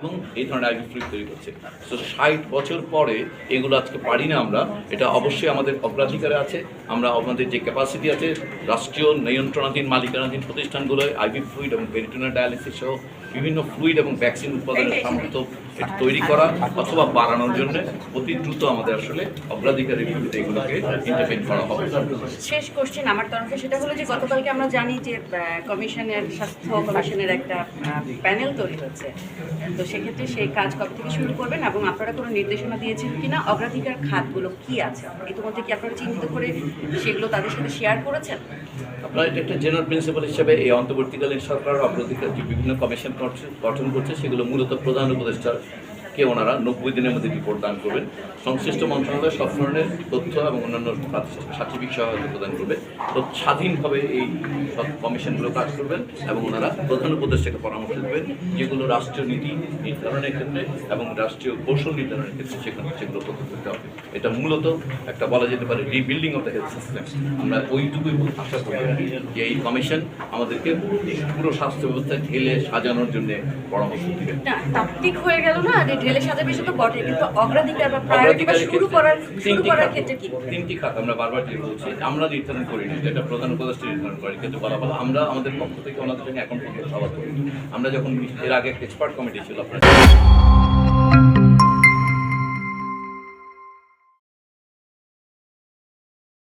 এবং এই ধরনের আইভি ফ্লুইড তৈরি করছে। তো ষাট বছর পরে এগুলো আজকে পারি না আমরা, এটা অবশ্যই আমাদের অগ্রাধিকারে আছে। আমরা আমাদের যে ক্যাপাসিটি আছে, রাষ্ট্রীয় নিয়ন্ত্রণাধীন, মালিকানাধীন প্রতিষ্ঠানগুলোয় আইভি ফ্লুইড এবং পেরিটোনাল ডায়ালিসিস সহ বিভিন্ন ফ্লুইড এবং ভ্যাকসিন উৎপাদনের সামর্থ্য এটি তৈরি করা অথবা বাড়ানোর জন্য অতি দ্রুত আমাদের আসলে অগ্রাধিকারের ভিত্তিতে এগুলোকে ইন্টারভেন করা হবে। শেষ কোশ্চেন আমার তরফে, সেটা হলো যে গতকালকে আমরা জানি যে কমিশনের স্বাস্থ্য কমিশনের একটা প্যানেল তৈরি হচ্ছে। তো সেক্ষেত্রে সেই কাজ কবে থেকে শুরু করবেন এবং আপনারা কোনো নির্দেশনা দিয়েছেন কিনা, অগ্রাধিকার খাতগুলো কি আছে? ইতিমধ্যে কি আপনারা চিহ্নিত করে সেগুলো তাদের সাথে শেয়ার করেছেন? আপনার এটা একটা জেনারেল প্রিন্সিপাল হিসেবে এই অন্তর্বর্তীকালীন সরকার অগ্রাধিকার যে বিভিন্ন কমিশন গঠন করছে, সেগুলো মূলত প্রধান উপদেষ্টার কে ওনারা নব্বই দিনের মধ্যে রিপোর্ট দান করবেন। সংশ্লিষ্ট মন্ত্রণালয় সব ধরনের তথ্য এবং অন্যান্য সার্টিফিক সহায়তা প্রদান করবে। তো স্বাধীনভাবে এই সব কমিশনগুলো কাজ করবেন এবং ওনারা প্রধান উপদেষ্টাকে পরামর্শ দেবেন। যেগুলো রাষ্ট্রীয় নীতি নির্ধারণের ক্ষেত্রে এবং রাষ্ট্রীয় কৌশল নির্ধারণের ক্ষেত্রে সেখানে সেগুলো করতে হবে। এটা মূলত একটা বলা যেতে পারে rebuilding of the health system আমরা ওইটুকুই আশা করি যে এই কমিশন আমাদেরকে পুরো স্বাস্থ্য ব্যবস্থা ঢেলে সাজানোর জন্য পরামর্শ দেবে। তাত্ত্বিক হয়ে গেল না? ঢেলে বিষয় তো বটে কিন্তু অগ্রাধিকার বা প্রায়োরিটি বা শুরু করার শুরু করার ক্ষেত্রে কি? তিনটি খাত আমরা বারবার যে বলছি আমরা নির্ধারণ করিনি যেটা প্রধান উপদেষ্টা নির্ধারণ করে কিন্তু বলা বলা আমরা আমাদের পক্ষ থেকে ওনাদের জন্য এখন পর্যন্ত সভা করি। আমরা যখন এর আগে একটা এক্সপার্ট কমিটি ছিল আপনার